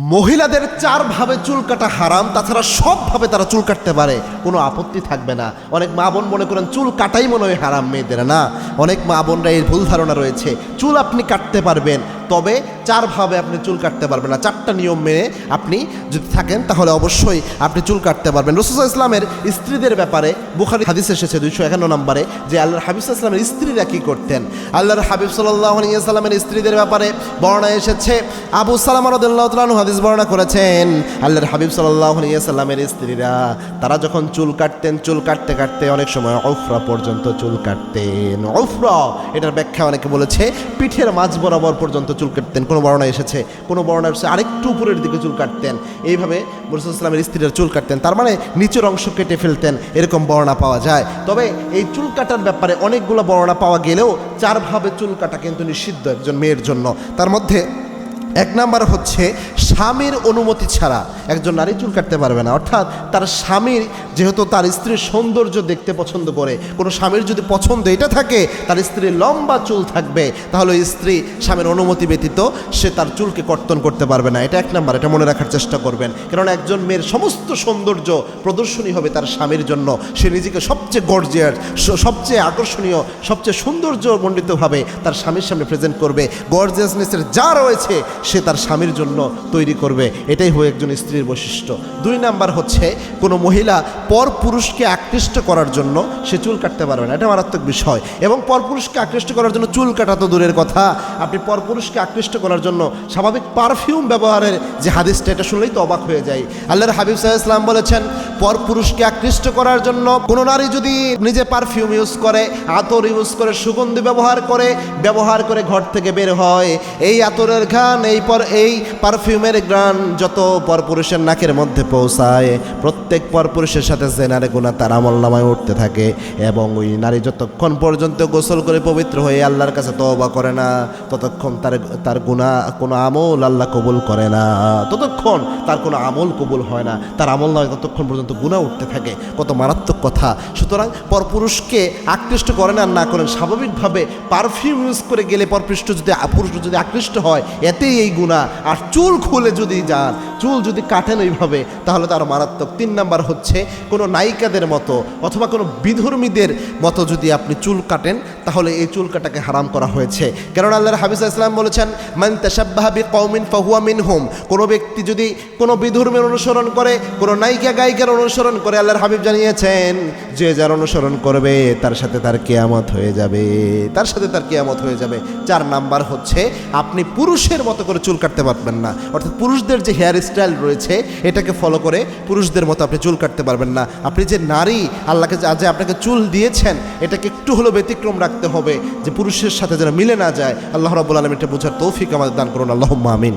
মহিলাদের চারভাবে চুল কাটা হারাম, তাছাড়া সবভাবে তারা চুল কাটতে পারে, কোনো আপত্তি থাকবে না। অনেক মা বোন মনে করেন চুল কাটাই মনে হয় হারাম মেয়েদের, না? অনেক মা বোনরা এর ভুল ধারণা রয়েছে। চুল আপনি কাটতে পারবেন, তবে চারভাবে আপনি চুল কাটতে পারবেন না। চারটা নিয়ম মেনে আপনি যদি থাকেন, তাহলে অবশ্যই আপনি চুল কাটতে পারবেন। রসুল ইসলামের স্ত্রীদের ব্যাপারে বুখারি হাদিস এসেছে দুইশো একান্ন নম্বরে যে আল্লাহর হাবিব ইসলামের স্ত্রীরা কি করতেন? আল্লাহর হাবিব সাল্লামের স্ত্রীদের ব্যাপারে বর্ণনা এসেছে। আবু সালাম রদুল্লাহ হাদিস বর্ণনা করেছেন, আল্লাহর হাবিব সাল্লামের স্ত্রীরা, তারা যখন চুল কাটতেন, চুল কাটতে কাটতে অনেক সময় অফরা পর্যন্ত চুল কাটতেন। অফরা এটার ব্যাখ্যা অনেকে বলেছে, পিঠের মাঝ বরাবর পর্যন্ত চুল কাটতেন। কোনো বর্ণনা এসেছে, কোনো বর্ণা এসেছে আরেকটু উপরের দিকে চুল কাটতেন। এইভাবে মুরসালামের স্ত্রীরা চুল কাটতেন, তার মানে নিচের অংশ কেটে ফেলতেন, এরকম বর্ণা পাওয়া যায়। তবে এই চুল কাটার ব্যাপারে অনেকগুলো বর্ণা পাওয়া গেলেও চারভাবে চুল কাটা কিন্তু নিষিদ্ধ একজন মেয়ের জন্য। তার মধ্যে এক নাম্বার হচ্ছে স্বামীর অনুমতি ছাড়া একজন নারী চুল কাটতে পারবে না। অর্থাৎ তার স্বামীর যেহেতু তার স্ত্রীর সৌন্দর্য দেখতে পছন্দ করে, কোনো স্বামীর যদি পছন্দ এটা থাকে, তার স্ত্রীর লম্বা চুল থাকবে, তাহলে স্ত্রী স্বামীর অনুমতি ব্যতীত সে তার চুলকে কর্তন করতে পারবে না। এটা এক নাম্বার, এটা মনে রাখার চেষ্টা করবেন। কারণ একজন মেয়ের সমস্ত সৌন্দর্য প্রদর্শনী হবে তার স্বামীর জন্য। সে নিজেকে সবচেয়ে গর্জিয়ার সবচেয়ে আকর্ষণীয়, সবচেয়ে সৌন্দর্যমণ্ডিতভাবে তার স্বামীর সামনে প্রেজেন্ট করবে। গর্জিয়াসনেসের যা রয়েছে, সে তার স্বামীর জন্য তৈরি করবে। এটাই হয়ে একজন স্ত্রীর বৈশিষ্ট্য। দুই নাম্বার হচ্ছে, কোনো মহিলা পর পুরুষকে আকৃষ্ট করার জন্য সে চুল কাটতে পারবে না। এটা মারাত্মক বিষয়। এবং পর পুরুষকে আকৃষ্ট করার জন্য চুল কাটা তো দূরের কথা। আপনি পর পুরুষকে আকৃষ্ট করার জন্য স্বাভাবিক পারফিউম ব্যবহারের যে হাদিসটা, এটা শুনলেই তো অবাক হয়ে যায় আল্লাহর হাবিব সাহা ইসলাম বলেছেন, পর পুরুষকে আকৃষ্ট করার জন্য কোনো নারী যদি নিজে পারফিউম ইউজ করে, আতর ইউজ করে, সুগন্ধি ব্যবহার করে ব্যবহার করে ঘর থেকে বের হয়, এই আতরের ঘান এই পর এই পারফিউমের ঘ্রাণ যত পরপুরুষের নাকের মধ্যে পৌঁছায়, প্রত্যেক পরপুরুষের সাথে জেনারে গুণা তার আমল নামায় উঠতে থাকে এবং ওই নারী যতক্ষণ পর্যন্ত গোসল করে পবিত্র হয়ে আল্লাহর কাছে তওবা করে না, ততক্ষণ তার তার গুণা কোনো আমল আল্লাহ কবুল করে না। ততক্ষণ তার কোনো আমল কবুল হয় না, তার আমল নয় ততক্ষণ পর্যন্ত গুণা উঠতে থাকে। কত মারাত্মক কথা। সুতরাং পরপুরুষকে আকৃষ্ট করেন আর না করেন, স্বাভাবিকভাবে পারফিউম ইউজ করে গেলে পরপৃষ্ঠ যদি, পুরুষ যদি আকৃষ্ট হয়, এতেই এই গুণা আর চুল খুলে যদি যান, চুল যদি কাটেন ওইভাবে, তাহলে তার মারাত্মক। তিন নাম্বার হচ্ছে, কোনো নায়িকাদের মতো অথবা কোনো বিধর্মীদের মতো যদি আপনি চুল কাটেন তাহলে এই চুল কাটাকে হারাম করা হয়েছে। কেননা আল্লাহর হাবিজ ইসলাম বলেছেন, মান তাসাব্বাহাবি কৌমিন ফাহুয়া মিনহুম। কোনো ব্যক্তি যদি কোনো বিধর্মের অনুসরণ করে, কোনো নায়িকা গায়িকার অনুসরণ করে, আল্লাহর হাবিব জানিয়েছেন, যে যার অনুসরণ করবে, তার সাথে তার কেয়ামত হয়ে যাবে। তার সাথে তার কেয়ামত হয়ে যাবে। চার নাম্বার হচ্ছে, আপনি পুরুষের মতো করে চুল কাটতে পারবেন না। অর্থাৎ পুরুষদের যে হেয়ার স্টাইল রয়েছে, এটাকে ফলো করে পুরুষদের মতো আপনি চুল কাটতে পারবেন না। আপনি যে নারী, আল্লাহকে যা- আপনাকে চুল দিয়েছেন, এটাকে একটু হলেও ব্যতিক্রম রাখতে হবে যে পুরুষের সাথে যেন মিলে না যায়। আল্লাহ রাবুল আলম এটা বোঝার তৌফিক আমাদের দান করুন। আল্লাহ আমিন।